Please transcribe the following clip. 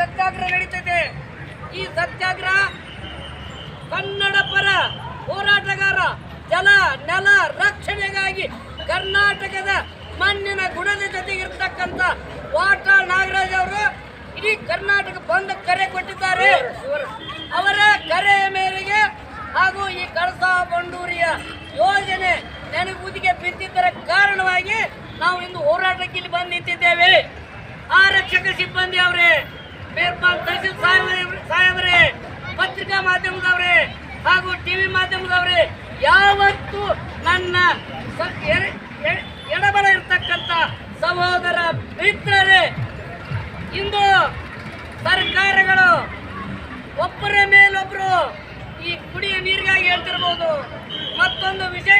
ಸತ್ಯಾಗ್ರಹ ನಡೀತಿದೆ ಈ ಸತ್ಯಾಗ್ರಹ ಕನ್ನಡ ಪರ ಹೋರಾಟಗಾರ ಜಲ ನೆಲ ರಕ್ಷಣೆಗಾಗಿ ಕರ್ನಾಟಕದ ಮಣ್ಣಿನ ಗುಣದ ಜೊತೆಗಿರ್ತಕ್ಕಂಥ ವಾಟಾಳ್ ನಾಗರಾಜ್ ಅವರು ಇಡೀ ಕರ್ನಾಟಕ ಬಂದ್ ಕರೆ ಕೊಟ್ಟಿದ್ದಾರೆ. ಅವರ ಕರೆ ಮೇರೆಗೆ ಹಾಗೂ ಈ ಕಳಸಾ ಬಂಡೂರಿಯ ಯೋಜನೆ ನೆನಗುದಿಗೆ ಬಿದ್ದಿದ್ದರ ಕಾರಣವಾಗಿ ನಾವು ಇಂದು ಹೋರಾಟಕ್ಕೆ ಇಲ್ಲಿ ಬಂದು ನಿಂತಿದ್ದೇವೆ. ಆರಕ್ಷಕ ಸಿಬ್ಬಂದಿ ಅವರೇ, ಮೇರ್ಪಾಲ್ ತಹಸೀಲ್ ಸಾಹೇಬರೇ ಪತ್ರಿಕಾ ಮಾಧ್ಯಮದವರೇ ಹಾಗೂ ಟಿವಿ ಮಾಧ್ಯಮದವರೇ, ಯಾವತ್ತು ನನ್ನ ಎಡಬಲ ಇರ್ತಕ್ಕಂಥ ಸಹೋದರ ಮಿತ್ರರೇ, ಇಂದು ಸರ್ಕಾರಗಳು ಒಬ್ಬರ ಮೇಲೊಬ್ರು ಈ ಕುಡಿಯ ನೀರಿಗಾಗಿ ಹೇಳ್ತಿರ್ಬೋದು, ಮತ್ತೊಂದು ಹೇಳ್